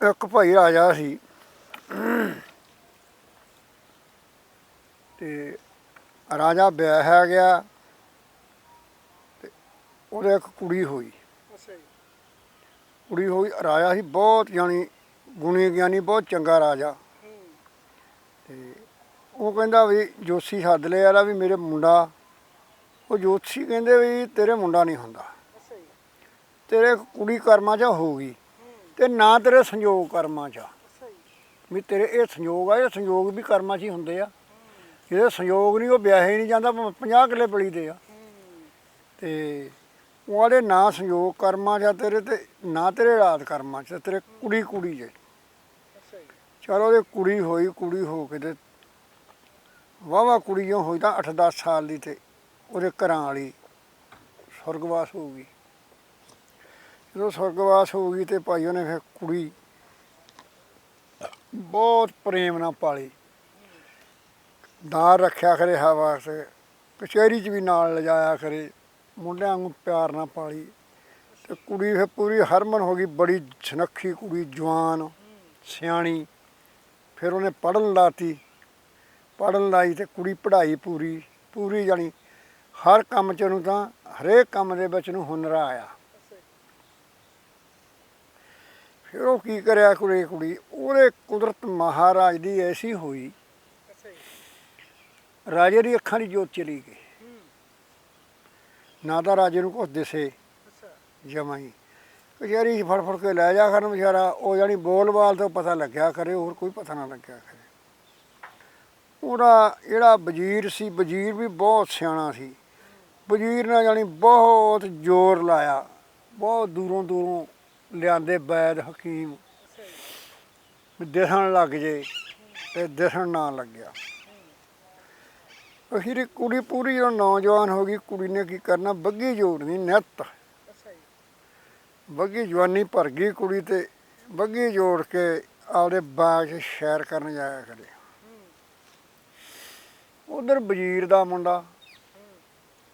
ਇੱਕ ਭਾਈ ਰਾਜਾ ਸੀ। ਤੇ ਰਾਜਾ ਵਿਆਹਿਆ ਗਿਆ ਤੇ ਉਹਦੇ ਇੱਕ ਕੁੜੀ ਹੋਈ। ਕੁੜੀ ਹੋਈ ਰਾਜਾ ਸੀ ਬਹੁਤ ਜਾਣੀ ਗੁਣੀ ਗਿਆਨੀ ਬਹੁਤ ਚੰਗਾ ਰਾਜਾ। ਹੂੰ ਤੇ ਉਹ ਕਹਿੰਦਾ ਵੀ ਜੋਸ਼ੀ ਸੱਦ ਲਿਆ ਯਾਰਾ ਵੀ ਮੇਰੇ ਮੁੰਡਾ। ਉਹ ਜੋਸ਼ੀ ਕਹਿੰਦੇ ਵੀ ਤੇਰੇ ਮੁੰਡਾ ਨਹੀਂ ਹੁੰਦਾ। ਤੇਰੇ ਕੁੜੀ ਕਰਮਾਂ 'ਚ ਹੋਊਗੀ ਹੂੰ ਤੇ ਨਾ ਤੇਰੇ ਸੰਯੋਗ ਕਰਮਾਂ 'ਚ ਆ। ਵੀ ਤੇਰੇ ਇਹ ਸੰਯੋਗ ਆ, ਇਹ ਸੰਯੋਗ ਵੀ ਕਰਮਾਂ 'ਚ ਹੀ ਹੁੰਦੇ ਆ। ਜਿਹਦੇ ਸੰਯੋਗ ਨਹੀਂ, ਉਹ ਵਿਆਹੇ ਨਹੀਂ ਜਾਂਦਾ 50 ਕਿੱਲੇ ਬਲੀ ਦੇ ਆ। ਹੂੰ ਤੇ ਉਹਦੇ ਨਾ ਸੰਯੋਗ ਕਰਮਾਂ 'ਚ ਆ ਤੇਰੇ ਤੇ, ਨਾ ਤੇਰੇ ਰਾਤ ਕਰਮਾਂ 'ਚ ਤੇਰੇ ਕੁੜੀ ਕੁੜੀ ਜੇ ਅੱਛਾ ਚਲੋ ਉਹਦੇ ਕੁੜੀ ਹੋਈ, ਕੁੜੀ ਹੋ ਕੇ ਤੇ ਵਾਵਾ ਕੁੜੀਆਂ ਹੋਈ ਤਾਂ 8-10 ਸਾਲ ਦੀ ਤੇ ਉਹਦੇ ਘਰਾਂ ਵਾਲੀ ਸੁਰਗਵਾਸ ਹੋ ਗਈ। ਜਦੋਂ ਸੁਰਗਵਾਸ ਹੋ ਗਈ ਤੇ ਭਾਈ ਉਹਨੇ ਫਿਰ ਕੁੜੀ ਬਹੁਤ ਪ੍ਰੇਮ ਨਾਲ ਪਾਲੀ। ਦਾਰ ਰੱਖਿਆ ਕਰੇ ਹਵਾ ਵਾਸਤੇ, ਕਚਹਿਰੀ 'ਚ ਵੀ ਨਾਲ ਲਿਜਾਇਆ ਕਰੇ, ਮੁੰਡਿਆਂ ਨੂੰ ਪਿਆਰ ਨਾਲ ਪਾਲੀ। ਤੇ ਕੁੜੀ ਫਿਰ ਪੂਰੀ ਹਰਮਨ ਹੋ ਗਈ, ਬੜੀ ਸੁਨੱਖੀ ਕੁੜੀ, ਜਵਾਨ, ਸਿਆਣੀ। ਫਿਰ ਉਹਨੇ ਪੜਨ ਲਾਤੀ। ਪੜਨ ਲਾਈ ਤੇ ਕੁੜੀ ਪੜ੍ਹਾਈ ਪੂਰੀ ਪੂਰੀ ਜਾਣੀ। ਹਰ ਕੰਮ ਚ ਉਹਨੂੰ ਤਾਂ, ਹਰੇਕ ਕੰਮ ਦੇ ਵਿੱਚ ਨੂੰ ਹੁਨਰ ਆਇਆ ਅੱਛਾ ਜੀ ਫਿਰ ਉਹ ਕੀ ਕਰਿਆ ਕੁੜੀ ਕੁੜੀ? ਉਹਦੇ ਕੁਦਰਤ ਮਹਾਰਾਜ ਦੀ ਐਸੀ ਹੋਈ। ਰਾਜੇ ਦੀ ਅੱਖਾਂ ਦੀ ਜੋਤ ਚਲੀ ਗਈ। ਨਾ ਤਾਂ ਰਾਜੇ ਨੂੰ ਕੁਛ ਦਿਸੇ। ਜਮਾਈ ਕਚਹਿਰੀ ਫੜ ਫੜ ਕੇ ਲੈ ਜਾ ਕਰਨ ਵਿਚਾਰਾ। ਉਹ ਜਾਣੀ ਬੋਲਬਾਲ ਤੋਂ ਪਤਾ ਲੱਗਿਆ ਕਰੇ ਹੋਰ ਕੋਈ ਪਤਾ ਨਾ ਲੱਗਿਆ ਕਰੇ। ਉਹਦਾ ਜਿਹੜਾ ਵਜ਼ੀਰ ਸੀ ਵਜ਼ੀਰ ਵੀ ਬਹੁਤ ਸਿਆਣਾ ਸੀ। ਵਜ਼ੀਰ ਨੇ ਜਾਣੀ ਬਹੁਤ ਜ਼ੋਰ ਲਾਇਆ। ਬਹੁਤ ਦੂਰੋਂ ਦੂਰੋਂ ਲਿਆਂਦੇ ਵੈਦ ਹਕੀਮ। ਅੱਛਾ ਦਿਸਣ ਲੱਗ ਜੇ ਤੇ ਦਿਸਣ ਨਾ ਲੱਗਿਆ। ਅਖੀਰ ਕੁੜੀ ਪੂਰੀ ਜਦੋਂ ਨੌਜਵਾਨ ਹੋ ਗਈ, ਕੁੜੀ ਨੇ ਕੀ ਕਰਨਾ? ਬੱਗੀ ਜੋੜਨੀ ਨਿੱਤ। ਬੱਗੀ ਜਵਾਨੀ ਭਰ ਗਈ ਕੁੜੀ ਤੇ, ਬੱਗੀ ਜੋੜ ਕੇ ਆਪਦੇ ਬਾਗ 'ਚ ਸੈਰ ਕਰਨ ਜਾਇਆ ਕਰੇ। ਉਧਰ ਵਜ਼ੀਰ ਦਾ ਮੁੰਡਾ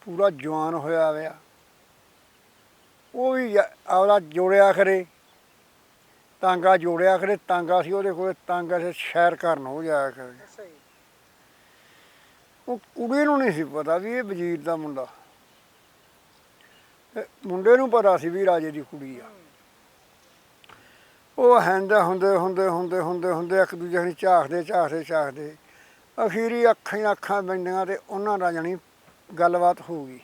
ਪੂਰਾ ਜਵਾਨ ਹੋਇਆ ਹੋਇਆ ਉਹ ਵੀ ਆਪਦਾ ਜੋੜਿਆ ਕਰੇ ਤਾਂਗਾ ਜੋੜਿਆ ਕਰੇ ਤਾਂਗਾ ਸੀ ਉਹਦੇ ਕੋਲ ਤਾਂਗਾ ਸੇ ਸੈਰ ਕਰਨ ਹੋ ਜਾਇਆ ਅੱਛਾ ਜੀ। ਉਹ ਕੁੜੀ ਨੂੰ ਨਹੀਂ ਸੀ ਪਤਾ ਵੀ ਇਹ ਵਜ਼ੀਰ ਦਾ ਮੁੰਡਾ। ਮੁੰਡੇ ਨੂੰ ਪਤਾ ਸੀ ਵੀ ਰਾਜੇ ਦੀ ਕੁੜੀ ਆ। ਉਹ ਹੈਂਦਾ ਹੁੰਦੇ ਹੁੰਦੇ ਹੁੰਦੇ ਹੁੰਦੇ ਹੁੰਦੇ ਇੱਕ ਦੂਜੇ ਨੂੰ ਝਾਕਦੇ ਝਾਕਦੇ ਝਾਕਦੇ। ਅਖੀਰੀ ਅੱਖਾਂ ਅੱਖਾਂ ਬੰਦੀਆਂ ਤੇ ਉਹਨਾਂ ਦਾ ਜਾਣੀ ਗੱਲਬਾਤ ਹੋ ਗਈ।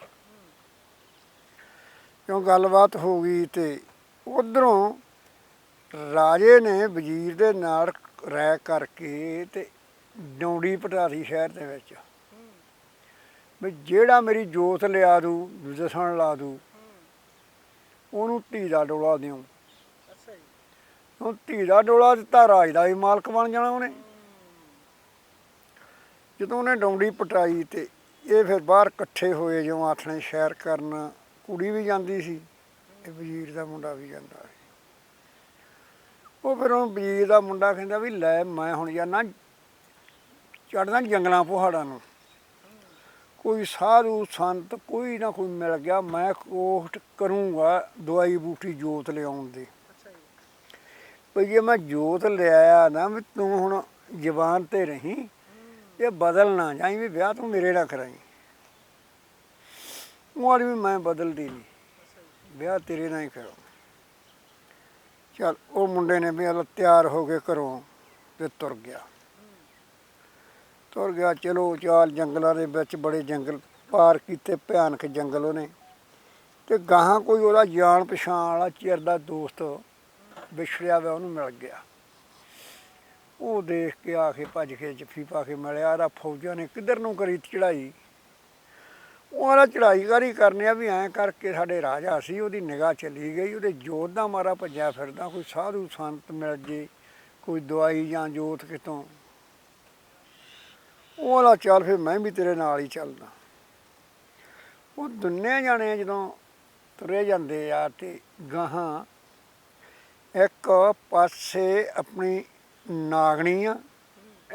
ਕਿਉਂ ਗੱਲਬਾਤ ਹੋ ਗਈ ਤੇ ਉਧਰੋਂ ਰਾਜੇ ਨੇ ਵਜ਼ੀਰ ਦੇ ਨਾਲ ਰਾਇ ਕਰਕੇ ਤੇ ਡੌਂਡੀ ਪਟਾਰੀ ਸ਼ਹਿਰ ਦੇ ਵਿੱਚ ਵੀ ਜਿਹੜਾ ਮੇਰੀ ਜੋਤ ਲਿਆ ਦੂ ਦਸਣ ਲਾ ਦੂ ਉਹਨੂੰ ਧੀ ਦਾ ਡੋਲਾ ਦਿਓ ਅੱਛਾ ਜੀ। ਉਹ ਧੀ ਦਾ ਡੋਲਾ ਦਿੱਤਾ ਰਾਜ ਦਾ ਵੀ ਮਾਲਕ ਬਣ ਜਾਣਾ ਉਹਨੇ। ਜਦੋਂ ਉਹਨੇ ਡੌਂਡੀ ਪਟਾਈ ਤੇ ਇਹ ਫਿਰ ਬਾਹਰ ਇਕੱਠੇ ਹੋਏ ਜਿਉਂ ਆਥਣੇ ਸ਼ਹਿਰ ਕਰਨ ਕੁੜੀ ਵੀ ਜਾਂਦੀ ਸੀ ਤੇ ਵਜ਼ੀਰ ਦਾ ਮੁੰਡਾ ਵੀ ਜਾਂਦਾ ਸੀ। ਉਹ ਫਿਰ ਉਹ ਵਜ਼ੀਰ ਦਾ ਮੁੰਡਾ ਕਹਿੰਦਾ ਵੀ ਲੈ ਮੈਂ ਹੁਣ ਜਾਣਾ ਚੜਨਾ ਜੰਗਲਾਂ ਪਹਾੜਾਂ ਨੂੰ। ਕੋਈ ਸਾਧੂ ਸੰਤ ਕੋਈ ਨਾ ਕੋਈ ਮਿਲ ਗਿਆ ਮੈਂ ਕੋਸ਼ਟ ਕਰੂੰਗਾ ਦਵਾਈ ਬੂਟੀ ਜੋਤ ਲਿਆਉਣ ਦੀ। ਵੀ ਜੇ। ਮੈਂ ਜੋਤ ਲਿਆਇਆ ਨਾ ਵੀ ਤੂੰ ਹੁਣ ਜ਼ਬਾਨ ਤੇ ਰਹੀਂ ਇਹ ਬਦਲ ਨਾ ਜਾਈ ਵੀ ਵਿਆਹ ਤੂੰ ਮੇਰੇ ਨਾਲ ਕਰਾਈ ਉਹ ਆਲੀ ਵੀ ਮੈਂ ਬਦਲਦੀ ਨਹੀਂ। ਵਿਆਹ ਤੇਰੇ ਨਾਲ ਹੀ ਕਰੋ। ਚਲ, ਉਹ ਮੁੰਡੇ ਨੇ ਵੀ ਹਲ ਤਿਆਰ ਹੋ ਕੇ ਘਰੋਂ ਤੇ ਤੁਰ ਗਿਆ। ਤੁਰ ਗਿਆ, ਚਲੋ ਚਾਲ ਜੰਗਲਾਂ ਦੇ ਵਿੱਚ ਬੜੇ ਜੰਗਲ ਪਾਰ ਕੀਤੇ, ਭਿਆਨਕ ਜੰਗਲ ਉਹਨੇ। ਤੇ ਗਾਹਾਂ ਕੋਈ ਉਹਦਾ ਜਾਣ ਪਛਾਣ ਵਾਲਾ ਚਿਰ ਦਾ ਦੋਸਤ ਵਿਛੜਿਆ ਵਾ ਉਹਨੂੰ ਮਿਲ ਗਿਆ। ਉਹ ਦੇਖ ਕੇ ਆ ਕੇ ਭੱਜ ਕੇ ਜੱਫੀ ਪਾ ਕੇ ਮਿਲਿਆ, ਇਹਦਾ ਫੌਜਾਂ ਨੇ ਕਿੱਧਰ ਨੂੰ ਕਰੀ ਚੜਾਈ ਉਹਦਾ ਚੜਾਈ ਕਰੀ ਕਰਨੇ ਆ ਵੀ ਐਂ ਕਰਕੇ ਸਾਡੇ ਰਾਜਾ ਸੀ, ਉਹਦੀ ਨਿਗਾਹ ਚਲੀ ਗਈ, ਉਹਦੇ ਜੋਤ ਦਾ ਮਾਰਾ ਭੱਜਿਆ ਫਿਰਦਾ, ਕੋਈ ਸਾਧੂ ਸੰਤ ਮਿਲ ਜੇ, ਕੋਈ ਦਵਾਈ ਜਾਂ ਜੋਤ ਕਿਤੋਂ। ਉਹ ਵਾਲਾ ਚੱਲ ਫਿਰ ਮੈਂ ਵੀ ਤੇਰੇ ਨਾਲ ਹੀ ਚੱਲਦਾ। ਉਹ ਦੁੰਨੇ ਜਾਣੇ ਜਦੋਂ ਤੁਰੇ ਜਾਂਦੇ ਆ ਤੇ ਗਾਹਾਂ ਇੱਕ ਪਾਸੇ ਆਪਣੀ ਨਾਗਣੀ ਆ,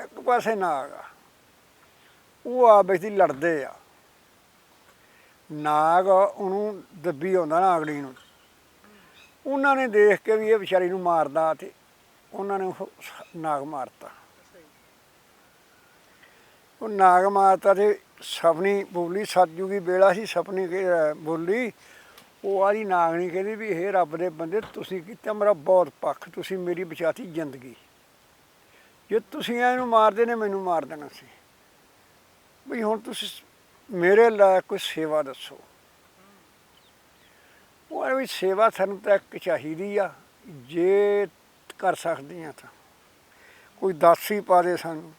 ਇੱਕ ਪਾਸੇ ਨਾਗ ਆ। ਉਹ ਆ ਵਿੱਚ ਲੜਦੇ ਆ। ਨਾਗ ਉਹਨੂੰ ਦੱਬੀ ਆਉਂਦਾ ਨਾਗਣੀ ਨੂੰ। ਉਹਨਾਂ ਨੇ ਦੇਖ ਕੇ ਵੀ ਇਹ ਵਿਚਾਰੀ ਨੂੰ ਮਾਰਦਾ ਤੇ ਉਹਨਾਂ ਨੇ ਉਹ ਨਾਗ ਮਾਰਤਾ। ਉਹ ਨਾਗ ਮਾਰਤਾ ਤੇ ਸਪਨੀ ਬੋਲੀ, ਸਤਜੁਗੀ ਬੇੜਾ ਸੀ ਸਪਨੀ ਬੋਲੀ, ਉਹ ਆਦੀ ਨਾਗਣੀ ਕਹਿੰਦੀ ਵੀ ਇਹ ਰੱਬ ਦੇ ਬੰਦੇ, ਤੁਸੀਂ ਕੀਤਾ ਮੇਰਾ ਬਹੁਤ ਪੱਖ, ਤੁਸੀਂ ਮੇਰੀ ਬਚਾਤੀ ਜ਼ਿੰਦਗੀ। ਜੇ ਤੁਸੀਂ ਇਹਨੂੰ ਮਾਰਦੇ ਨੇ, ਮੈਨੂੰ ਮਾਰ ਦੇਣਾ ਸੀ। ਵੀ ਹੁਣ ਤੁਸੀਂ ਮੇਰੇ ਲਈ ਕੋਈ ਸੇਵਾ ਦੱਸੋ। ਉਹ ਵੀ ਸੇਵਾ ਸਾਨੂੰ ਤਾਂ ਇੱਕ ਚਾਹੀਦੀ ਆ, ਜੇ ਕਰ ਸਕਦੀਆਂ ਤਾਂ। ਕੋਈ ਦਾਸੀ ਪਾ ਦੇ ਸਾਨੂੰ।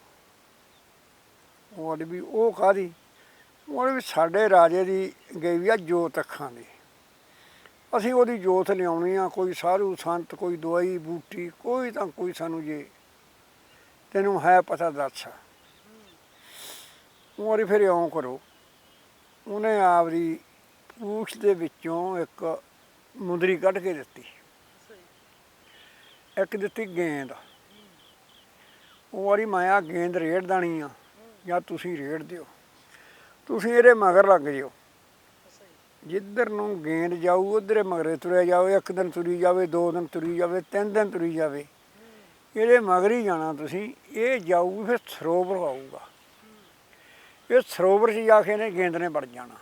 ਉਹ ਵੀ ਉਹ ਕਾਦੀ ਉਹ ਵੀ ਸਾਡੇ ਰਾਜੇ ਦੀ ਗਈ ਵੀ ਆ ਜੋਤ ਅੱਖਾਂ ਦੀ। ਅਸੀਂ ਉਹਦੀ ਜੋਤ ਲਿਆਉਣੀ ਆ, ਕੋਈ ਸਾਧੂ ਸੰਤ, ਕੋਈ ਦਵਾਈ, ਬੂਟੀ, ਕੋਈ ਤਾਂ ਕੋਈ ਸਾਨੂੰ ਜੇ। ਤੈਨੂੰ ਹੈ ਪਤਾ ਦੱਸ। ਉਹ ਫਿਰ ਇਉਂ ਕਰੋ। ਉਹਨੇ ਆਪਦੀ ਪੂਛ ਦੇ ਵਿੱਚੋਂ ਇੱਕ ਮੁੰਦਰੀ ਕੱਢ ਕੇ ਦਿੱਤੀ। ਇੱਕ ਦਿੱਤੀ ਗੇਂਦ। ਉਹ ਵਾਰੀ ਮਾਇਆ ਗੇਂਦ ਰੇੜ ਦੇਣੀ ਆ, ਜਾਂ ਤੁਸੀਂ ਰੇੜ ਦਿਓ। ਤੁਸੀਂ ਇਹਦੇ ਮਗਰ ਲੱਗ ਜਿਓ। ਜਿੱਧਰ ਨੂੰ ਗੇਂਦ ਜਾਊ, ਉਧਰੇ ਮਗਰੇ ਤੁਰਿਆ ਜਾਓ ਇੱਕ ਦਿਨ ਤੁਰੀ ਜਾਵੇ, ਦੋ ਦਿਨ ਤੁਰੀ ਜਾਵੇ, ਤਿੰਨ ਦਿਨ ਤੁਰੀ ਜਾਵੇ। ਇਹਦੇ ਮਗਰ ਹੀ ਜਾਣਾ ਤੁਸੀਂ। ਇਹ ਜਾਊ, ਫਿਰ ਸਰੋਵਰ ਆਊਗਾ। ਇਹ ਸਰੋਵਰ 'ਚ ਜਾ ਕੇ ਨੇ ਗੇਂਦ ਨੇ ਵੜ ਜਾਣਾ।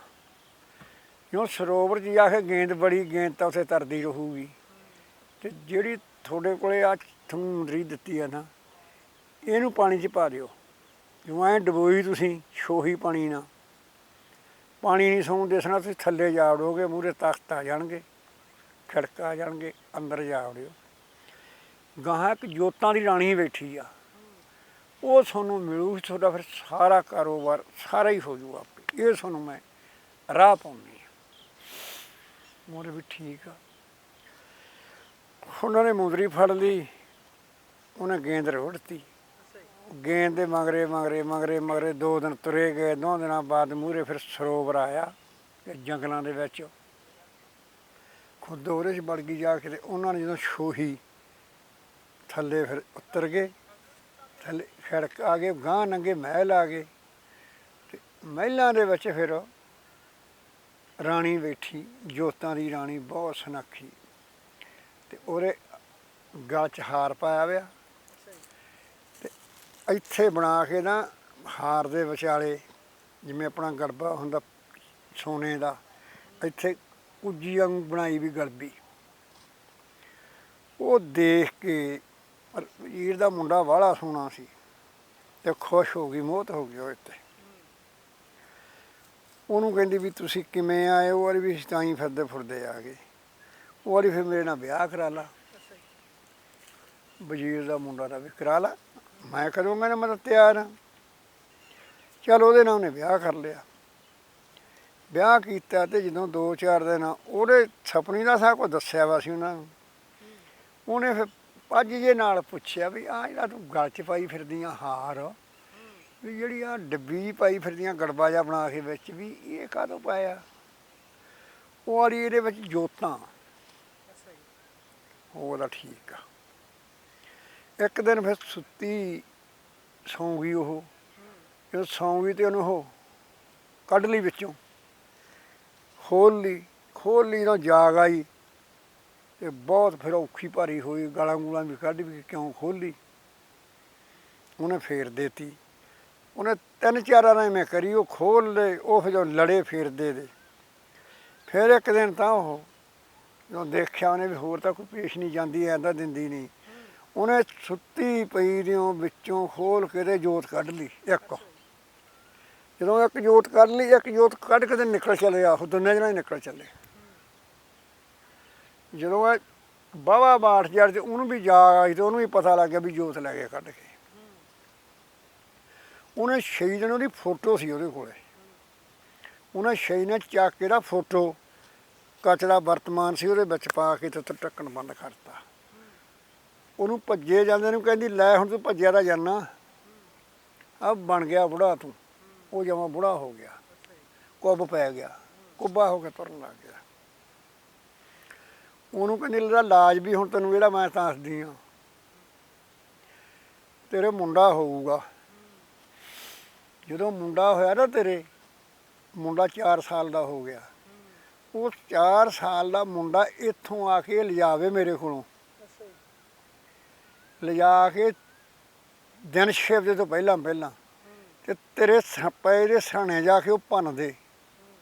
ਕਿਉਂ ਸਰੋਵਰ 'ਚ ਜਾ ਕੇ ਗੇਂਦ ਬੜੀ ਗੇਂਦ ਤਾਂ ਉੱਥੇ ਤਰਦੀ ਰਹੂਗੀ। ਤੇ ਜਿਹੜੀ ਤੁਹਾਡੇ ਕੋਲੇ ਆ ਤੁਹਾਨੂੰ ਮੁੰਦਰੀ ਦਿੱਤੀ ਆ ਨਾ, ਇਹਨੂੰ ਪਾਣੀ 'ਚ ਪਾ ਦਿਓ। ਜਿਵੇਂ ਐਂ ਡਬੋਈ ਤੁਸੀਂ ਛੋਹੀ ਪਾਣੀ ਨਾਲ। ਪਾਣੀ ਨਹੀਂ ਸੌਣ ਦੇਸਣਾ, ਤੁਸੀਂ ਥੱਲੇ ਜਾ ਵੜੋਗੇ ਮੂਰੇ ਤਖਤ ਆ ਜਾਣਗੇ, ਖੜਕ ਆ ਜਾਣਗੇ, ਅੰਦਰ ਜਾ ਵੜਿਓ। ਗਾਹਾਂ ਇੱਕ ਜੋਤਾਂ ਦੀ ਰਾਣੀ ਬੈਠੀ ਆ। ਉਹ ਤੁਹਾਨੂੰ ਮਿਲੂ ਤੁਹਾਡਾ ਫਿਰ ਸਾਰਾ ਕਾਰੋਬਾਰ ਸਾਰਾ ਹੀ ਹੋ ਜੂ ਆਪੇ। ਇਹ ਤੁਹਾਨੂੰ ਮੈਂ ਰਾਹ ਪਾਉਣੀ ਆ ਮੋਰੇ ਵੀ ਠੀਕ ਆ। ਉਹਨਾਂ ਨੇ ਮੁੰਦਰੀ ਫੜ ਲਈ, ਉਹਨੇ ਗੇਂਦ ਰੋੜਤੀ ਅੱਛਾ ਗੇਂਦ ਦੇ ਮਗਰੇ ਮਗਰੇ ਮਗਰੇ ਮਗਰੇ ਦੋ ਦਿਨ ਤੁਰੇ ਗਏ ਦੋ ਦਿਨਾਂ ਬਾਅਦ ਮੂਰੇ ਫਿਰ ਸਰੋਵਰ ਆਇਆ ਜੰਗਲਾਂ ਦੇ ਵਿੱਚ। ਖੁਦ ਉਹਦੇ 'ਚ ਵੜ ਗਈ ਜਾ ਕੇ ਤੇ ਉਹਨਾਂ ਨੇ ਜਦੋਂ ਛੋਹੀ ਥੱਲੇ ਫਿਰ ਉਤਰ ਗਏ। ਥੱਲੇ ਸੜਕ ਆ ਗਏ ਗਾਂ ਨੰਗੇ ਮਹਿਲ ਆ ਗਏ। ਤੇ ਮਹਿਲਾਂ ਦੇ ਵਿੱਚ ਫਿਰ ਰਾਣੀ ਬੈਠੀ, ਜੋਤਾਂ ਦੀ ਰਾਣੀ ਬਹੁਤ ਸੁਨੱਖੀ। ਤੇ ਉਹਦੇ ਗਲ 'ਚ ਹਾਰ ਪਾਇਆ ਹੋਇਆ। ਅੱਛਾ ਇੱਥੇ ਬਣਾ ਕੇ ਨਾ ਹਾਰ ਦੇ ਵਿਚਾਲੇ, ਜਿਵੇਂ ਆਪਣਾ ਗੜਬਾ ਹੁੰਦਾ ਸੋਨੇ ਦਾ, ਇੱਥੇ ਕੁੱਜੀ ਵਾਂਗ ਬਣਾਈ ਵੀ ਗੜਬੀ। ਉਹ ਦੇਖ ਕੇ ਪਰ ਵੀਰ ਦਾ ਮੁੰਡਾ ਵਾਲਾ ਸੋਹਣਾ ਸੀ ਤੇ ਖੁਸ਼ ਹੋ ਗਈ ਮੋਹਤ ਹੋ ਗਈ ਉਹ ਇੱਥੇ। ਉਹਨੂੰ ਕਹਿੰਦੀ ਵੀ ਤੁਸੀਂ ਕਿਵੇਂ ਆਏ? ਉਹ ਵਾਲੀ ਵੀ ਤਾਂ ਹੀ ਫਿਰਦੇ ਫੁਰਦੇ ਆ ਗਏ। ਉਹ ਵਾਲੀ ਫਿਰ ਮੇਰੇ ਨਾਲ ਵਿਆਹ ਕਰਾ ਲਾ। ਵਜ਼ੀਰ ਦਾ ਮੁੰਡਾ ਦਾ ਵੀ ਕਰਾ ਲਾ। ਮੈਂ ਕਦੋਂ ਮੈਂ ਮਤਲਬ ਤਿਆਰ ਹਾਂ? ਚਲ ਉਹਦੇ ਨਾਲ ਉਹਨੇ ਵਿਆਹ ਕਰ ਲਿਆ। ਵਿਆਹ ਕੀਤਾ ਤੇ ਜਦੋਂ 2-4 ਦਿਨ ਉਹਦੇ ਸੁਪਨੀ ਦਾ ਸਾਰਾ ਕੁਝ ਦੱਸਿਆ ਵਾ ਸੀ ਉਹਨਾਂ ਨੂੰ। ਉਹਨੇ ਫਿਰ ਅੱਜ ਜੇ ਨਾਲ ਪੁੱਛਿਆ ਵੀ ਆ ਜਿਹੜਾ ਤੂੰ ਗਲ 'ਚ ਪਾਈ ਫਿਰਦੀਆਂ ਹਾਰ, ਵੀ ਜਿਹੜੀ ਆ ਡੱਬੀ ਜਿਹੀ ਪਾਈ ਫਿਰਦੀਆਂ ਗੜਬਾ ਜਿਹਾ ਬਣਾ ਕੇ ਵਿੱਚ ਵੀ ਇਹ ਕਾਹਦੋਂ ਪਾਇਆ? ਉਹ ਵਾਲੀ ਇਹਦੇ ਵਿੱਚ ਜੋਤਾਂ। ਉਹ ਜੀ ਠੀਕ ਆ। ਇੱਕ ਦਿਨ ਫਿਰ ਸੁੱਤੀ, ਸੌਂ ਗਈ ਉਹ। ਜਦੋਂ ਸੌਂ ਗਈ ਤੇ ਉਹਨੂੰ ਉਹ ਕੱਢ ਲਈ ਵਿੱਚੋਂ। ਖੋਲ ਲਈ ਖੋਲ ਲਈ ਤਾਂ ਜਾਗ ਆਈ। ਤੇ ਬਹੁਤ ਫਿਰ ਔਖੀ ਭਾਰੀ ਹੋਈ, ਗਾਲਾਂ ਗੂਲਾਂ ਵੀ ਕੱਢ ਵੀ ਕਿਉਂ ਖੋਲੀ ਉਹਨੇ ਫੇਰ ਦੇਤੀ। ਉਹਨੇ ਤਿੰਨ ਚਾਰ ਵਾਰਾਂ ਮੈਂ ਕਰੀ, ਉਹ ਖੋਲ ਲਏ, ਉਹ ਫਿਰ ਜਦੋਂ ਲੜੇ ਫੇਰਦੇ ਦੇ ਫਿਰ ਇੱਕ ਦਿਨ ਤਾਂ ਉਹ ਜਦੋਂ ਦੇਖਿਆ ਉਹਨੇ ਵੀ ਹੋਰ ਤਾਂ ਕੋਈ ਪੇਸ਼ ਨਹੀਂ ਜਾਂਦੀ, ਐ ਤਾਂ ਦਿੰਦੀ ਨਹੀਂ। ਉਹਨੇ ਸੁੱਤੀ ਪਈ ਦਿਓ ਵਿੱਚੋਂ ਖੋਲ ਕੇ ਤੇ ਜੋਤ ਕੱਢ ਲਈ, ਇੱਕ। ਜਦੋਂ ਇੱਕ ਜੋਤ ਕੱਢ ਲਈ, ਇੱਕ ਜੋਤ ਕੱਢ ਕੇ ਤੇ ਨਿਕਲ ਚੱਲਿਆ ਉਹ ਦੋਨੇ ਜਣੇ ਨਿਕਲ ਚੱਲੇ। ਜਦੋਂ ਇਹ ਬਾਵਾ ਬਾਠ ਜੜ ਤੇ ਉਹਨੂੰ ਵੀ ਜਾਗ ਆਈ ਤੇ ਉਹਨੂੰ ਵੀ ਪਤਾ ਲੱਗ ਗਿਆ ਵੀ ਜੋਤ ਲੈ ਕੇ ਕੱਢ ਕੇ। ਉਹਨੇ ਛੇ ਦਿਨ ਉਹਦੀ ਫੋਟੋ ਸੀ ਉਹਦੇ ਕੋਲੇ। ਉਹਨੇ ਛੇ ਨੇ ਚੱਕ ਕੇ ਦਾ ਫੋਟੋ, ਕਚਰਾ ਵਰਤਮਾਨ ਸੀ ਉਹਦੇ ਵਿੱਚ ਪਾ ਕੇ ਤੇ ਉੱਤੇ ਟੱਕਣ ਬੰਦ ਕਰਤਾ। ਉਹਨੂੰ ਭੱਜੇ ਜਾਂਦੇ ਨੂੰ ਕਹਿੰਦੀ, ਲੈ ਹੁਣ ਤੂੰ ਭੱਜਿਆ ਤਾਂ ਜਾਨਾ। ਆ ਬਣ ਗਿਆ ਬੁੜਾ ਤੂੰ। ਉਹ ਜਮਾ ਬੁੜਾ ਹੋ ਗਿਆ। ਕੁੱਬ ਪੈ ਗਿਆ। ਕੁੱਬਾ ਹੋ ਕੇ ਤੁਰਨ ਲੱਗ ਗਿਆ। ਉਹਨੂੰ ਕਹਿੰਦੀ, ਲੈ ਇਲਾਜ ਵੀ ਹੁਣ ਤੈਨੂੰ ਜਿਹੜਾ ਮੈਂ ਦੱਸਦੀ ਆ ਤੇਰੇ ਮੁੰਡਾ ਹੋਊਗਾ। ਜਦੋਂ ਮੁੰਡਾ ਹੋਇਆ ਨਾ ਤੇਰੇ, ਮੁੰਡਾ 4 ਸਾਲ ਦਾ ਹੋ ਗਿਆ। ਉਹ 4 ਸਾਲ ਦਾ ਮੁੰਡਾ ਇੱਥੋਂ ਆ ਕੇ ਲਿਜਾਵੇ ਮੇਰੇ ਕੋਲੋਂ। ਲਿਜਾ ਕੇ ਦਿਨ ਛਿਪਦੇ ਤੋਂ ਪਹਿਲਾਂ ਪਹਿਲਾਂ ਤੇ ਤੇਰੇ ਸ- ਪਏ ਦੇ ਸਹਾਣੇ ਜਾ ਕੇ ਉਹ ਭੰਨਦੇ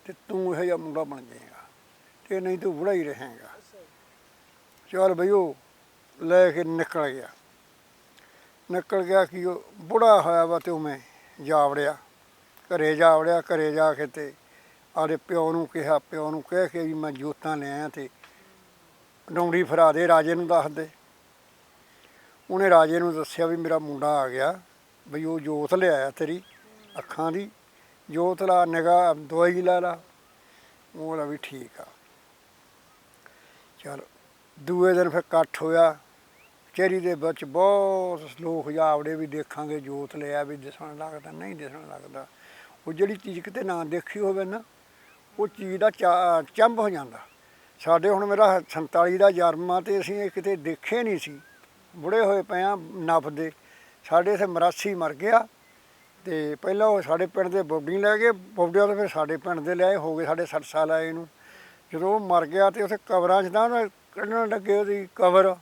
ਤੇ ਤੂੰ ਇਹੋ ਜਿਹਾ ਮੁੰਡਾ ਬਣ ਜਾਏਗਾ ਤੇ ਨਹੀਂ ਤੂੰ ਬੁੜਾ ਹੀ ਰਹੇਗਾ। ਚਲ ਬਈ ਉਹ ਲੈ ਕੇ ਨਿਕਲ ਗਿਆ। ਨਿਕਲ ਗਿਆ ਕਿ ਉਹ ਬੁੜਾ ਹੋਇਆ ਵਾ ਤੇ ਉਹ ਮੈਂ ਜਾਵੜਿਆ ਘਰੇ ਜਾਵੜਿਆ ਘਰੇ ਜਾ ਕੇ ਤੇ ਆਦੇ ਪਿਓ ਨੂੰ ਕਿਹਾ, ਪਿਓ ਨੂੰ ਕਹਿ ਕੇ ਵੀ ਮੈਂ ਜੋਤਾਂ ਲੈ ਆਇਆ ਤੇ ਡੌਂਡੀ ਫਰਾ ਦੇ, ਰਾਜੇ ਨੂੰ ਦੱਸ ਦੇ। ਉਹਨੇ ਰਾਜੇ ਨੂੰ ਦੱਸਿਆ ਵੀ ਮੇਰਾ ਮੁੰਡਾ ਆ ਗਿਆ, ਬਈ ਉਹ ਜੋਤ ਲਿਆਇਆ ਤੇਰੀ ਅੱਖਾਂ ਦੀ। ਜੋਤ ਲਾ, ਨਿਗਾਹ ਦਵਾਈ ਲਾ ਲਾ। ਉਹਦਾ ਵੀ ਠੀਕ ਆ। ਚਲ ਦੂਏ ਦਿਨ ਫਿਰ ਇਕੱਠ ਹੋਇਆ। ਚੇਰੀ ਦੇ ਵਿੱਚ ਬਹੁਤ ਲੋਕ ਜਾਵੜੇ ਵੀ ਦੇਖਾਂਗੇ, ਜੋਤ ਲਿਆ ਵੀ ਦਿਸਣ ਲੱਗਦਾ, ਨਹੀਂ ਦਿਸਣ ਲੱਗਦਾ। ਉਹ ਜਿਹੜੀ ਚੀਜ਼ ਕਿਤੇ ਨਾ ਦੇਖੀ ਹੋਵੇ ਨਾ, ਉਹ ਚੀਜ਼ ਦਾ ਚਾ- ਚੰਬ ਹੋ ਜਾਂਦਾ। ਸਾਡੇ ਹੁਣ ਮੇਰਾ 47 ਦਾ ਜਨਮ ਆ ਤੇ ਅਸੀਂ ਇਹ ਕਿਤੇ ਦੇਖੇ ਨਹੀਂ ਸੀ। ਬੁੜੇ ਹੋਏ ਪਏ ਆ ਨੱਪਦੇ। ਸਾਡੇ ਇੱਥੇ ਮਰਾਸੀ ਮਰ ਗਿਆ ਤੇ ਪਹਿਲਾਂ ਉਹ ਸਾਡੇ ਪਿੰਡ ਦੇ ਬੋਡੀ ਲੈ ਗਏ। ਬੋਡੀਆਂ ਤੋਂ ਫਿਰ ਸਾਡੇ ਪਿੰਡ ਦੇ ਲਿਆਏ ਹੋ ਗਏ ਸਾਡੇ 60 ਸਾਲ ਆਏ ਨੂੰ ਜਦੋਂ ਉਹ ਮਰ ਗਿਆ ਤੇ ਉੱਥੇ ਕਬਰਾਂ 'ਚ ਨਾ ਉਹਨੇ ਕੱਢਣ ਲੱਗੇ ਉਹਦੀ ਕਬਰ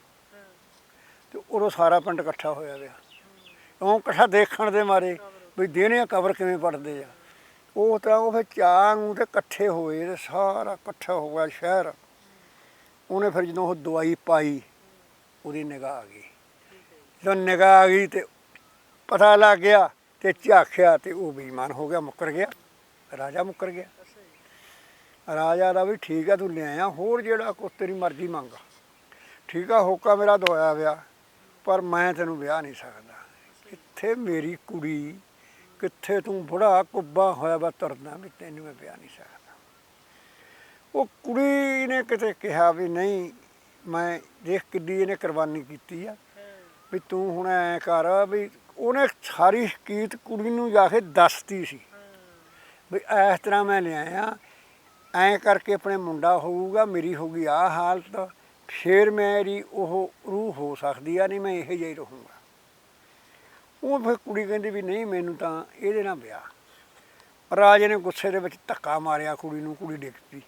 ਤੇ ਉਦੋਂ ਸਾਰਾ ਪਿੰਡ ਇਕੱਠਾ ਹੋਇਆ ਗਿਆ ਉਹ ਇਕੱਠਾ ਦੇਖਣ ਦੇ ਮਾਰੇ ਵੀ ਦੇਣੇ ਕਬਰ ਕਿਵੇਂ ਪੜਦੇ ਆ। ਉਹ ਤਾਂ ਉਹ ਫਿਰ ਚਾਹ ਤੇ ਇਕੱਠੇ ਹੋਏ ਤੇ ਸਾਰਾ ਇਕੱਠਾ ਹੋ ਗਿਆ ਸ਼ਹਿਰ। ਉਹਨੇ ਫਿਰ ਜਦੋਂ ਉਹ ਦਵਾਈ ਪਾਈ, ਉਹਦੀ ਨਿਗਾਹ ਆ ਗਈ। ਜਦੋਂ ਨਿਗਾਹ ਆ ਗਈ ਤੇ ਪਤਾ ਲੱਗ ਗਿਆ ਤੇ ਝਾਖਿਆ ਤੇ ਉਹ ਬੇਈਮਾਨ ਹੋ ਗਿਆ, ਮੁੱਕਰ ਗਿਆ। ਰਾਜਾ ਮੁੱਕਰ ਗਿਆ। ਰਾਜਾ ਦਾ ਵੀ ਠੀਕ ਆ, ਤੂੰ ਲਿਆਇਆ ਹੋਰ ਜਿਹੜਾ ਕੁਛ ਤੇਰੀ ਮਰਜ਼ੀ ਮੰਗ। ਠੀਕ ਆ, ਹੋਕਾ ਮੇਰਾ ਦਵਾਇਆ ਵਿਆਹ ਪਰ ਮੈਂ ਤੈਨੂੰ ਵਿਆਹ ਨਹੀਂ ਸਕਦਾ। ਕਿੱਥੇ ਮੇਰੀ ਕੁੜੀ, ਕਿੱਥੇ ਤੂੰ ਬੁੜਾ ਕੁੱਬਾ ਹੋਇਆ ਵਾ ਤੁਰਦਾ ਵੀ ਤੈਨੂੰ ਮੈਂ ਵਿਆਹ ਨਹੀਂ ਸਕਦਾ। ਉਹ ਕੁੜੀ ਨੇ ਕਿਤੇ ਕਿਹਾ ਵੀ ਨਹੀਂ, ਮੈਂ ਦੇਖ ਕਿੱਡੀ ਇਹਨੇ ਕੁਰਬਾਨੀ ਕੀਤੀ ਆ। ਵੀ ਤੂੰ ਹੁਣ ਐ ਕਰ ਵੀ ਉਹਨੇ ਸਾਰੀ ਹਕੀਕਤ ਕੁੜੀ ਨੂੰ ਜਾ ਕੇ ਦੱਸਤੀ ਸੀ। ਵੀ ਇਸ ਤਰ੍ਹਾਂ ਮੈਂ ਲਿਆਇਆ ਐਂ ਕਰਕੇ ਆਪਣੇ ਮੁੰਡਾ ਹੋਊਗਾ, ਮੇਰੀ ਹੋਊਗੀ ਆ ਹਾਲਤ, ਫੇਰ ਮੇਰੀ ਉਹ ਰੂਹ ਹੋ ਸਕਦੀ ਆ, ਨਹੀਂ ਮੈਂ ਇਹੋ ਜਿਹਾ ਹੀ ਰਹੂੰਗਾ। ਉਹ ਫਿਰ ਕੁੜੀ ਕਹਿੰਦੀ ਵੀ ਨਹੀਂ, ਮੈਨੂੰ ਤਾਂ ਇਹਦੇ ਨਾਲ ਵਿਆਹ। ਰਾਜੇ ਨੇ ਗੁੱਸੇ ਦੇ ਵਿੱਚ ਧੱਕਾ ਮਾਰਿਆ ਕੁੜੀ ਨੂੰ, ਕੁੜੀ ਡਿੱਗ ਪਈ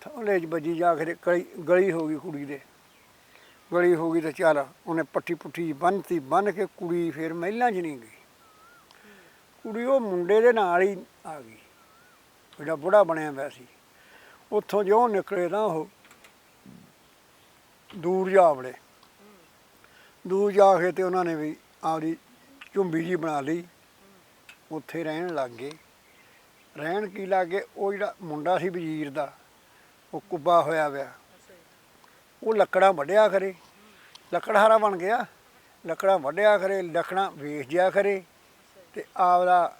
ਥੋਲੇ ਚ ਵੱਜੀ ਜਾ ਕੇ ਗਲੀ ਗਲੀ ਹੋ ਗਈ ਕੁੜੀ ਦੇ। ਗਲੀ ਹੋ ਗਈ ਤਾਂ ਚੱਲ ਉਹਨੇ ਪੱਟੀ ਪੁੱਟੀ ਬੰਨਤੀ ਬੰਨ ਕੇ ਕੁੜੀ ਫਿਰ ਮਹਿਲਾਂ 'ਚ ਨਹੀਂ ਗਈ। ਕੁੜੀ ਉਹ ਮੁੰਡੇ ਦੇ ਨਾਲ ਹੀ ਆ ਗਈ। ਜਿਹੜਾ ਬੁੜਾ ਬਣਿਆ ਹੋਇਆ ਸੀ, ਉੱਥੋਂ ਜਿਉਂ ਨਿਕਲੇ ਤਾਂ ਉਹ ਦੂਰ ਜਾ ਵੜੇ। ਦੂਰ ਜਾ ਕੇ ਤੇ ਉਹਨਾਂ ਨੇ ਵੀ ਆਪਦੀ ਝੁੰਬੀ ਜੀ ਬਣਾ ਲਈ, ਉੱਥੇ ਰਹਿਣ ਲੱਗ ਗਏ। ਰਹਿਣ ਕੀ ਲੱਗੇ ਉਹ ਜਿਹੜਾ ਮੁੰਡਾ ਸੀ ਵਜ਼ੀਰ ਦਾ, ਉਹ ਕੁੱਬਾ ਹੋਇਆ ਵਿਆ ਉਹ ਲੱਕੜਾਂ ਵੱਢਿਆ ਕਰੇ। ਲੱਕੜਹਾਰਾ ਬਣ ਗਿਆ। ਲੱਕੜਾਂ ਵੱਢਿਆ ਕਰੇ, ਲੱਕੜਾਂ ਵੇਚ ਜਿਆ ਕਰੇ ਤੇ ਆਪਦਾ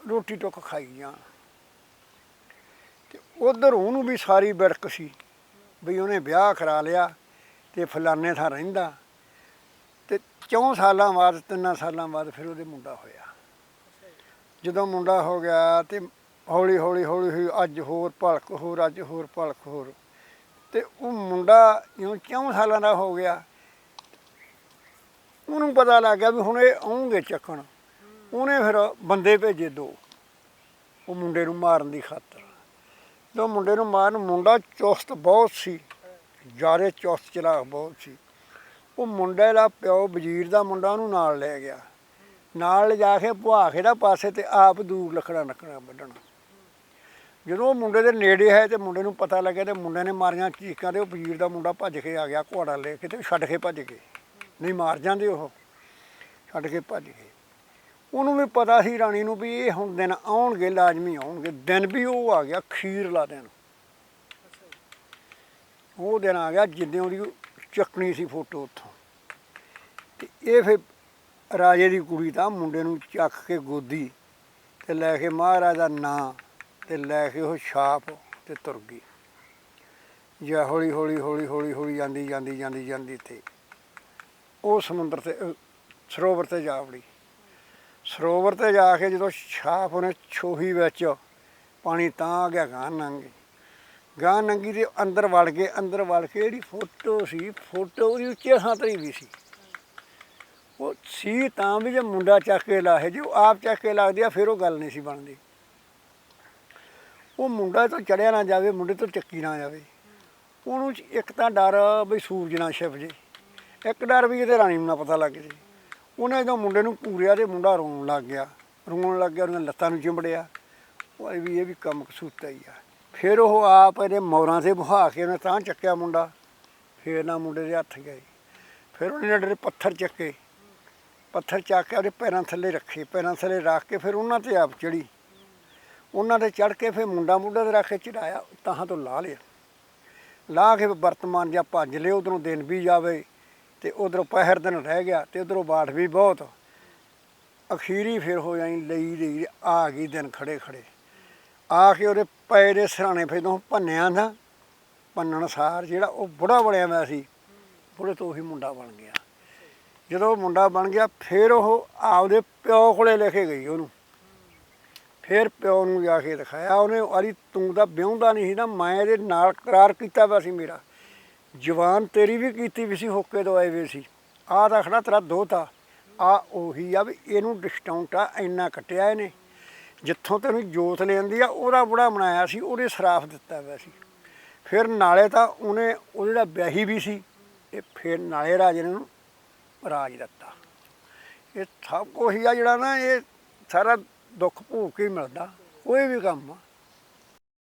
ਰੋਟੀ ਟੁੱਕ ਖਾਈ ਜਾਂ ਉਧਰ ਉਹਨੂੰ ਵੀ ਸਾਰੀ ਬਿੜਕ ਸੀ ਵੀ ਉਹਨੇ ਵਿਆਹ ਕਰਾ ਲਿਆ ਤੇ ਫਲਾਣੇ ਥਾਂ ਰਹਿੰਦਾ ਤੇ ਚੌਂ ਸਾਲਾਂ ਬਾਅਦ, ਤਿੰਨਾਂ ਸਾਲਾਂ ਬਾਅਦ ਫਿਰ ਉਹਦੇ ਮੁੰਡਾ ਹੋਇਆ। ਜਦੋਂ ਮੁੰਡਾ ਹੋ ਗਿਆ ਤੇ ਹੌਲੀ ਹੌਲੀ ਹੌਲੀ ਹੌਲੀ ਅੱਜ ਹੋਰ ਭਲਕ ਹੋਰ, ਅੱਜ ਹੋਰ ਭਲਕ ਹੋਰ ਤੇ ਉਹ ਮੁੰਡਾ ਜਿਉਂ ਚੌਂ ਸਾਲਾਂ ਦਾ ਹੋ ਗਿਆ। ਉਹਨੂੰ ਪਤਾ ਲੱਗ ਗਿਆ ਵੀ ਹੁਣ ਇਹ ਆਉਂਗੇ ਚੱਕਣ। ਉਹਨੇ ਫਿਰ ਬੰਦੇ ਭੇਜੇ ਦੋ। ਉਹ ਮੁੰਡੇ ਨੂੰ ਮਾਰਨ ਦੀ ਖਾਤਰ। ਜਦੋਂ ਮੁੰਡੇ ਨੂੰ ਮਾਰਨ, ਮੁੰਡਾ ਚੁਸਤ ਬਹੁਤ ਸੀ। ਜ਼ਿਆਦਾ ਚੁਸਤ, ਚਲਾਕ ਬਹੁਤ ਸੀ। ਉਹ ਮੁੰਡੇ ਦਾ ਪਿਓ ਵਜ਼ੀਰ ਦਾ ਮੁੰਡਾ ਉਹਨੂੰ ਨਾਲ ਲੈ ਗਿਆ। ਨਾਲ ਲਿਜਾ ਕੇ ਭੁਆ ਕੇ ਦਾ ਪਾਸੇ ਤੇ ਆਪ ਦੂਰ ਲੱਕੜਾਂ ਨੱਕਣਾ ਵੱਢਣਾ। ਜਦੋਂ ਉਹ ਮੁੰਡੇ ਦੇ ਨੇੜੇ ਹੈ ਤੇ ਮੁੰਡੇ ਨੂੰ ਪਤਾ ਲੱਗਿਆ ਤੇ ਮੁੰਡੇ ਨੇ ਮਾਰੀਆਂ ਚੀਕਾਂ ਤੇ ਉਹ ਵਜ਼ੀਰ ਦਾ ਮੁੰਡਾ ਭੱਜ ਕੇ ਆ ਗਿਆ ਘੋੜਾ ਲੈ ਕੇ ਤੇ ਛੱਡ ਕੇ ਭੱਜ ਗਏ। ਨਹੀਂ ਮਾਰ ਜਾਂਦੇ ਉਹ। ਛੱਡ ਕੇ ਭੱਜ ਗਏ। ਉਹਨੂੰ ਵੀ ਪਤਾ ਸੀ ਰਾਣੀ ਨੂੰ ਵੀ ਇਹ ਹੁਣ ਦਿਨ ਆਉਣਗੇ, ਲਾਜ਼ਮੀ ਆਉਣਗੇ। ਦਿਨ ਵੀ ਉਹ ਆ ਗਿਆ ਖੀਰਲਾ ਦਿਨ। ਉਹ ਦਿਨ ਆ ਗਿਆ ਜਿੱਦਾਂ ਉਹਦੀ ਚੱਕਣੀ ਸੀ ਫੋਟੋ ਉੱਥੋਂ। ਤੇ ਇਹ ਫਿਰ ਰਾਜੇ ਦੀ ਕੁੜੀ ਤਾਂ ਮੁੰਡੇ ਨੂੰ ਚੱਕ ਕੇ ਗੋਦੀ ਤੇ ਲੈ ਕੇ ਮਹਾਰਾਜ ਦਾ ਨਾਂ ਤੇ ਲੈ ਕੇ ਉਹ ਛਾਪ ਤੇ ਤੁਰ ਗਈ। ਜਾਂ ਹੌਲੀ ਹੌਲੀ ਹੌਲੀ ਹੌਲੀ ਹੌਲੀ ਜਾਂਦੀ ਜਾਂਦੀ ਜਾਂਦੀ ਜਾਂਦੀ ਤੇ ਉਹ ਸਮੁੰਦਰ ਤੇ ਸਰੋਵਰ ਤੇ ਜਾ ਵੜੀ। ਸਰੋਵਰ ਤੇ ਜਾ ਕੇ ਜਦੋਂ ਛਾਪ ਉਹਨੇ ਛੋਹੀ ਵਿੱਚ ਪਾਣੀ ਤਾਂ ਆ ਗਿਆ ਗਾਂ ਨੰਗੇ। ਗਾਂ ਨੰਗੀ ਦੇ ਅੰਦਰ ਵੜ ਕੇ, ਅੰਦਰ ਵੜ ਕੇ ਜਿਹੜੀ ਫੋਟੋ ਸੀ, ਫੋਟੋ ਉਹਦੀ ਉੱਚੇ ਥਾਂ ਤੇ ਵੀ ਸੀ। ਉਹ ਸੀ ਤਾਂ ਵੀ ਜੇ ਮੁੰਡਾ ਚੱਕ ਕੇ ਲਾਹੇ ਜੇ ਉਹ ਆਪ ਚੱਕ ਕੇ ਲੱਗਦੀ ਆ ਫਿਰ ਉਹ ਗੱਲ ਨਹੀਂ ਸੀ ਬਣਦੀ। ਉਹ ਮੁੰਡਾ ਤੋਂ ਚੜਿਆ ਨਾ ਜਾਵੇ, ਮੁੰਡੇ ਤੋਂ ਚੱਕੀ ਨਾ ਜਾਵੇ। ਉਹਨੂੰ ਇੱਕ ਤਾਂ ਡਰ ਵੀ ਸੂਰਜ ਨਾ ਛਿਪ ਜੇ। ਇੱਕ ਡਰ ਵੀ ਇਹਦੇ ਰਾਣੀ ਨੂੰ ਨਾ ਪਤਾ ਲੱਗ ਜੇ। ਉਹਨੇ ਜਦੋਂ ਮੁੰਡੇ ਨੂੰ ਪੂਰਿਆ ਤੇ ਮੁੰਡਾ ਰੋਣ ਲੱਗ ਗਿਆ। ਰੋਣ ਲੱਗ ਗਿਆ, ਉਹਦੀਆਂ ਲੱਤਾਂ ਨੂੰ ਚਿੰਬੜਿਆ। ਉਹ ਵੀ ਇਹ ਵੀ ਕੰਮ ਕਸੂਤਾ ਹੀ ਆ। ਫਿਰ ਉਹ ਆਪ ਇਹਦੇ ਮੌਰਾਂ ਤੇ ਬੁਹਾ ਕੇ ਉਹਨੇ ਤਾਂ ਚੱਕਿਆ ਮੁੰਡਾ। ਫਿਰ ਨਾ ਮੁੰਡੇ ਦੇ ਹੱਥ ਗਏ। ਫਿਰ ਉਹਨੇ ਜਿਹੜੇ ਪੱਥਰ ਚੱਕੇ, ਪੱਥਰ ਚੱਕ ਕੇ ਉਹਦੇ ਪੈਰਾਂ ਥੱਲੇ ਰੱਖੇ। ਪੈਰਾਂ ਥੱਲੇ ਰੱਖ ਕੇ ਫਿਰ ਉਹਨਾਂ ਤੇ ਆਪ ਚੜੀ। ਉਹਨਾਂ ਤੇ ਚੜ ਕੇ ਫਿਰ ਮੁੰਡਾ ਮੁੰਡਾ ਤੇ ਰੱਖ ਕੇ ਚੜਾਇਆ, ਤਾਹਾਂ ਤੋਂ ਲਾ ਲਿਆ। ਲਾ ਕੇ ਵਰਤਮਾਨ ਜਾਂ ਭੱਜ ਲਿਓ ਉਧਰੋਂ ਦਿਨ ਵੀ ਜਾਵੇ। ਤੇ ਉਧਰੋਂ ਪਹਿਰ ਦਿਨ ਰਹਿ ਗਿਆ ਤੇ ਉਧਰੋਂ ਬਾਠ ਵੀ ਬਹੁਤ। ਅਖੀਰੀ ਫਿਰ ਹੋ ਜਾਈ ਲਈ ਲਈ ਆ ਗਈ ਦਿਨ ਖੜੇ ਖੜੇ। ਆ ਕੇ ਉਹਦੇ ਪੈ ਦੇ ਸਰਾਣੇ ਫੇਦੋਂ ਭੰਨਿਆ ਨਾ, ਭੰਨਣ ਸਾਰ ਜਿਹੜਾ ਉਹ ਬੁੜਾ ਬਣਿਆ ਹੋਇਆ ਸੀ, ਬੁੜੇ ਤੋਂ ਉਹੀ ਮੁੰਡਾ ਬਣ ਗਿਆ। ਜਦੋਂ ਉਹ ਮੁੰਡਾ ਬਣ ਗਿਆ, ਫਿਰ ਉਹ ਆਪਦੇ ਪਿਓ ਕੋਲੇ ਲੈ ਕੇ ਗਈ ਉਹਨੂੰ। ਫਿਰ ਪਿਓ ਨੂੰ ਜਾ ਕੇ ਦਿਖਾਇਆ, ਉਹਨੇ ਆਰੀ ਤੂੰ ਤਾਂ ਵਿਆਹੁੰਦਾ ਨਹੀਂ ਸੀ ਨਾ, ਮੈਂ ਇਹਦੇ ਨਾਲ ਕਰਾਰ ਕੀਤਾ ਵਾ ਸੀ ਮੇਰਾ। ਜਵਾਨ ਤੇਰੀ ਵੀ ਕੀਤੀ ਵੀ ਸੀ, ਹੋਕੇ ਤੋਂ ਆਏ ਵੇ ਸੀ। ਆਹ ਤਾਂ ਖੜਾ ਤੇਰਾ ਦੋਤਾ। ਆ ਉਹੀ ਆ ਵੀ ਇਹਨੂੰ ਡਿਸਕਾਊਂਟ ਆ, ਇੰਨਾ ਕੱਟਿਆ ਇਹਨੇ। ਜਿੱਥੋਂ ਤੈਨੂੰ ਜੋਤ ਲੈਂਦੀ ਆ, ਉਹਦਾ ਬੁੜਾ ਬਣਾਇਆ ਸੀ, ਉਹਦੇ ਸਰਾਫ ਦਿੱਤਾ ਹੋਇਆ ਸੀ। ਫਿਰ ਨਾਲੇ ਤਾਂ ਉਹਨੇ, ਉਹ ਜਿਹੜਾ ਵਿਆਹੀ ਵੀ ਸੀ, ਇਹ ਫਿਰ ਨਾਲੇ ਰਾਜੇ ਨੇ ਰਾਜ ਦਿੱਤਾ। ਇਹ ਸਭ ਕੁਛ ਆ ਜਿਹੜਾ ਨਾ, ਇਹ ਸਾਰਾ ਦੁੱਖ ਭੋਗ ਕੇ ਹੀ ਮਿਲਦਾ, ਕੋਈ ਵੀ ਕੰਮ ਆ।